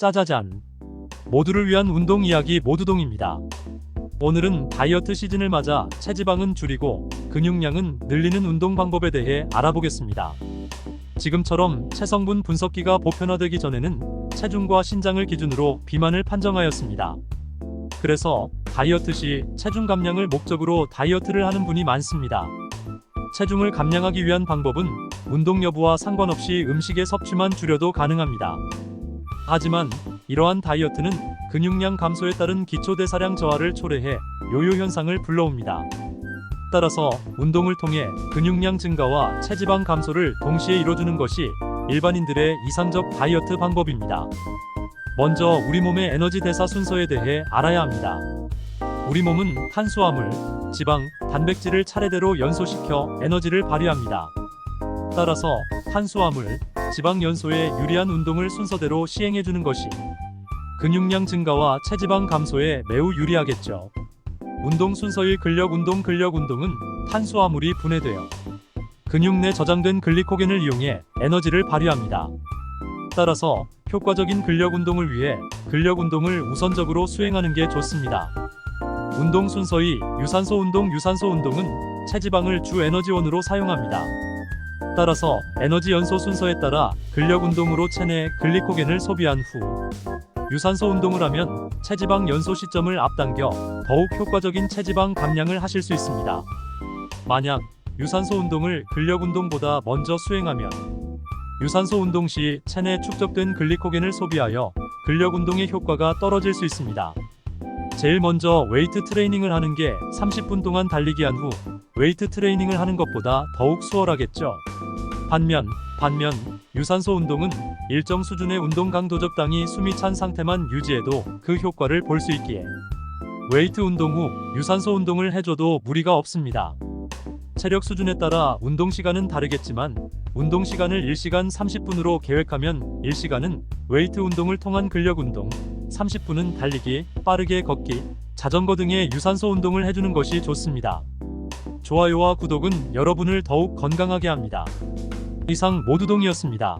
짜자잔. 모두를 위한 운동 이야기 모두동입니다. 오늘은 다이어트 시즌을 맞아 체지방은 줄이고 근육량은 늘리는 운동 방법에 대해 알아보겠습니다. 지금처럼 체성분 분석기가 보편화되기 전에는 체중과 신장을 기준으로 비만을 판정하였습니다. 그래서 다이어트 시 체중 감량을 목적으로 다이어트를 하는 분이 많습니다. 체중을 감량하기 위한 방법은 운동 여부와 상관없이 음식의 섭취만 줄여도 가능합니다. 하지만 이러한 다이어트는 근육량 감소에 따른 기초 대사량 저하를 초래해 요요 현상을 불러옵니다. 따라서 운동을 통해 근육량 증가와 체지방 감소를 동시에 이뤄주는 것이 일반인들의 이상적 다이어트 방법입니다. 먼저 우리 몸의 에너지 대사 순서에 대해 알아야 합니다. 우리 몸은 탄수화물, 지방, 단백질을 차례대로 연소시켜 에너지를 발휘합니다. 따라서 탄수화물, 지방 연소에 유리한 운동을 순서대로 시행해 주는 것이 근육량 증가와 체지방 감소에 매우 유리하겠죠. 운동 순서일 근력 운동 근력 운동은 탄수화물이 분해되어 근육 내 저장된 글리코겐을 이용해 에너지를 발휘합니다. 따라서 효과적인 근력 운동을 위해 근력 운동을 우선적으로 수행하는 게 좋습니다. 운동 순서의 유산소 운동 유산소 운동은 체지방을 주 에너지원으로 사용합니다. 따라서 에너지 연소 순서에 따라 근력 운동으로 체내 글리코겐을 소비한 후 유산소 운동을 하면 체지방 연소 시점을 앞당겨 더욱 효과적인 체지방 감량을 하실 수 있습니다. 만약 유산소 운동을 근력 운동보다 먼저 수행하면 유산소 운동 시 체내 축적된 글리코겐을 소비하여 근력 운동의 효과가 떨어질 수 있습니다. 제일 먼저 웨이트 트레이닝을 하는 게 30분 동안 달리기 한 후 웨이트 트레이닝을 하는 것보다 더욱 수월하겠죠. 반면 반면 유산소 운동은 일정 수준의 운동 강도 적당히 숨이 찬 상태만 유지해도 그 효과를 볼 수 있기에 웨이트 운동 후 유산소 운동을 해줘도 무리가 없습니다. 체력 수준에 따라 운동 시간은 다르겠지만 운동 시간을 1시간 30분으로 계획하면 1시간은 웨이트 운동을 통한 근력 운동, 30분은 달리기, 빠르게 걷기, 자전거 등의 유산소 운동을 해주는 것이 좋습니다. 좋아요와 구독은 여러분을 더욱 건강하게 합니다. 이상 모두 동이었습니다.